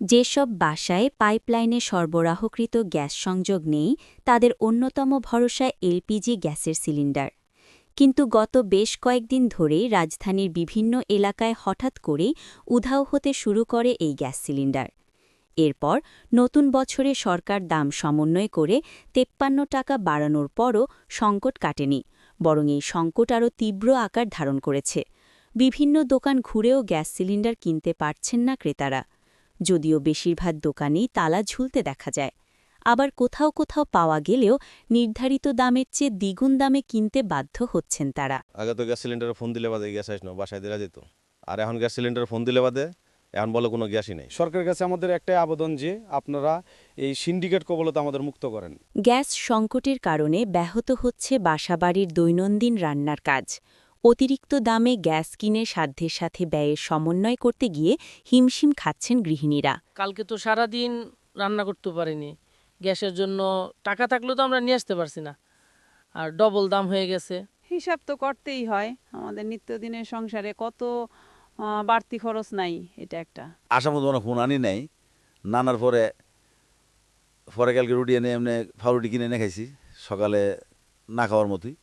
যেসব বাসায় পাইপলাইনে সরবরাহকৃত গ্যাস সংযোগ নেই, তাদের অন্যতম ভরসা এলপিজি গ্যাসের সিলিন্ডার। কিন্তু গত বেশ কয়েকদিন ধরেই রাজধানীর বিভিন্ন এলাকায় হঠাৎ করেই উধাও হতে শুরু করে এই গ্যাস সিলিন্ডার। এরপর নতুন বছরে সরকার দাম সমন্বয় করে তেপ্পান্ন টাকা বাড়ানোর পরও সংকট কাটেনি, বরং এই সংকট আরও তীব্র আকার ধারণ করেছে। বিভিন্ন দোকান ঘুরেও গ্যাস সিলিন্ডার কিনতে পারছেন না ক্রেতারা। যদিও বেশিরভাগ দোকানেই তালা ঝুলতে দেখা যায়। আবার কোথাও কোথাও পাওয়া গেলেও নির্ধারিত দামের চেয়ে দ্বিগুণ দামে কিনতে বাধ্য হচ্ছেন তারা। আগে তো গ্যাস সিলিন্ডারে ফোন দিলে বাদে গ্যাস আসনো বাসায় দেওয়া যেত। আর এখন গ্যাস সিলিন্ডারে ফোন দিলে বাদে এখন বলে কোনো গ্যাসই নেই। সরকারের কাছে আমাদের একটাই আবেদন যে আপনারা এই সিন্ডিকেট কবলতে আমাদের মুক্ত করেন। গ্যাস সংকটের কারণে ব্যাহত হচ্ছে বাসাবাড়ির দৈনন্দিন রান্নার কাজ। অতিরিক্ত দামে গ্যাস কিনে সাধ্যের সাথে ব্যয়ের সমন্বয় করতে গিয়ে হিমশিম খাচ্ছেন গৃহিণীরা। কালকে তো সারা দিন রান্না করতে পারিনি। গ্যাসের জন্য টাকা থাকলেও তো আমরা নিয়ে আসতে পারছি না। আর ডবল দাম হয়ে গেছে। হিসাব তো করতেই হয়। আমাদের নিত্যদিনের সংসারে কত বাড়তি খরচ নাই এটা একটা। আসার মতো কোনো ফোন আনি নাই। নানার পরে পরে কালকে রুটি এনে এমনি ফাউরুটি কিনে এনে খাইছি। সকালে না খাওয়ার মতোই।